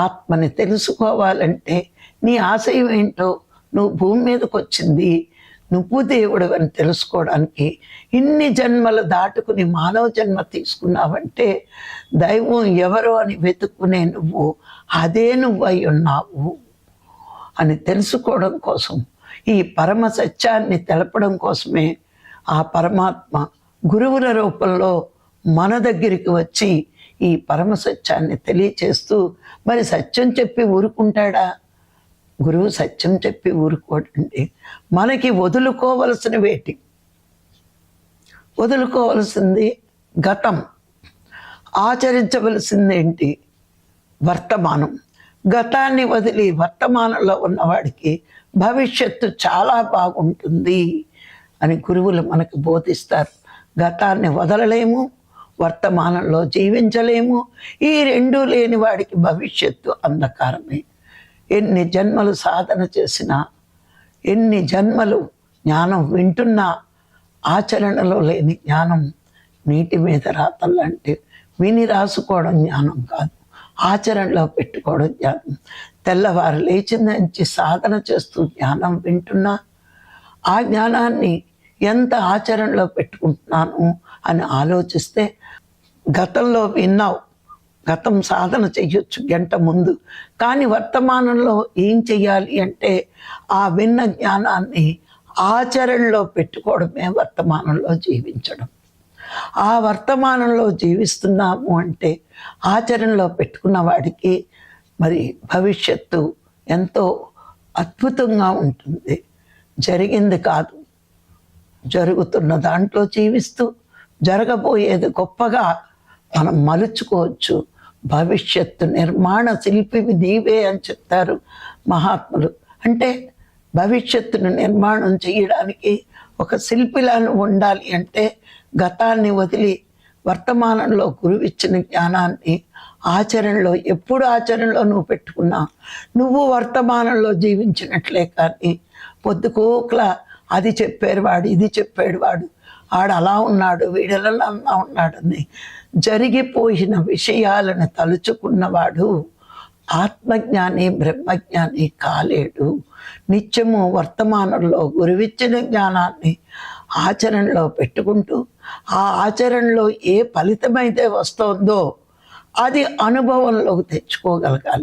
ఆత్మని తెలుసుకోవాలంటే నీ ఆశయం ఏంటో నువ్వు భూమి మీదకి వచ్చింది నువ్వు దేవుడు అని తెలుసుకోవడానికి ఇన్ని జన్మలు దాటుకుని మానవ జన్మ తీసుకున్నావంటే దైవం ఎవరో అని వెతుక్కునే నువ్వు అదే నువ్వు అయి ఉన్నావు అని తెలుసుకోవడం కోసం ఈ పరమ సత్యాన్ని తెలపడం కోసమే ఆ పరమాత్మ గురువుల రూపంలో మన దగ్గరికి వచ్చి ఈ పరమ సత్యాన్ని తెలియచేస్తూ మరి సత్యం చెప్పి ఊరుకుంటాడా? గురువు సత్యం చెప్పి ఊరుకోడండి. మనకి వదులుకోవలసిన వేటి వదులుకోవలసింది గతం ఆచరించవలసింది ఏంటి వర్తమానం. గతాన్ని వదిలి వర్తమానంలో ఉన్నవాడికి భవిష్యత్తు చాలా బాగుంటుంది అని గురువులు మనకు బోధిస్తారు. గతాన్ని వదలలేము వర్తమానంలో జీవించలేము. ఈ రెండు లేని వాడికి భవిష్యత్తు అంధకారమే. ఎన్ని జన్మలు సాధన చేసినా ఎన్ని జన్మలు జ్ఞానం వింటున్నా ఆచరణలో లేని జ్ఞానం నీటి మీద రాతల్లాంటి విని రాసుకోవడం జ్ఞానం కాదు. ఆచరణలో పెట్టుకోవడం జ్ఞానం. తెల్లవారు లేచిన నుంచి సాధన చేస్తూ జ్ఞానం వింటున్నా ఆ జ్ఞానాన్ని ఎంత ఆచరణలో పెట్టుకుంటున్నాను అని ఆలోచిస్తే గతంలో విన్నావు. గతం సాధన చెయ్యొచ్చు గంట ముందు. కానీ వర్తమానంలో ఏం చెయ్యాలి అంటే ఆ విన్న జ్ఞానాన్ని ఆచరణలో పెట్టుకోవడమే వర్తమానంలో జీవించడం. ఆ వర్తమానంలో జీవిస్తున్నాము అంటే ఆచరణలో పెట్టుకున్న వాడికి మరి భవిష్యత్తు ఎంతో అద్భుతంగా ఉంటుంది. జరిగింది కాదు. జరుగుతున్న దాంట్లో జీవిస్తూ జరగబోయేది గొప్పగా మనం మలుచుకోవచ్చు. భవిష్యత్తు నిర్మాణ శిల్పివి నీవే అని చెప్తారు మహాత్ములు. అంటే భవిష్యత్తును నిర్మాణం చేయడానికి ఒక శిల్పిలాను ఉండాలి అంటే గతాన్ని వదిలి వర్తమానంలో గురువిచ్చిన జ్ఞానాన్ని ఆచరణలో ఎప్పుడు ఆచరణలో నువ్వు పెట్టుకున్నా నువ్వు వర్తమానంలో జీవించినట్లే కానీ పొద్దుకోకలా అది చెప్పారు వాడు ఇది చెప్పాడు వాడు ఆడు అలా ఉన్నాడు వీడలా అలా ఉన్నాడని జరిగిపోయిన విషయాలను తలుచుకున్నవాడు ఆత్మజ్ఞాని బ్రహ్మజ్ఞాని కాలేడు. నిత్యము వర్తమానంలో గురువిచ్చిన జ్ఞానాన్ని ఆచరణలో పెట్టుకుంటూ ఆ ఆచరణలో ఏ ఫలితమైతే వస్తుందో అది అనుభవంలోకి తెచ్చుకోగలగాలి.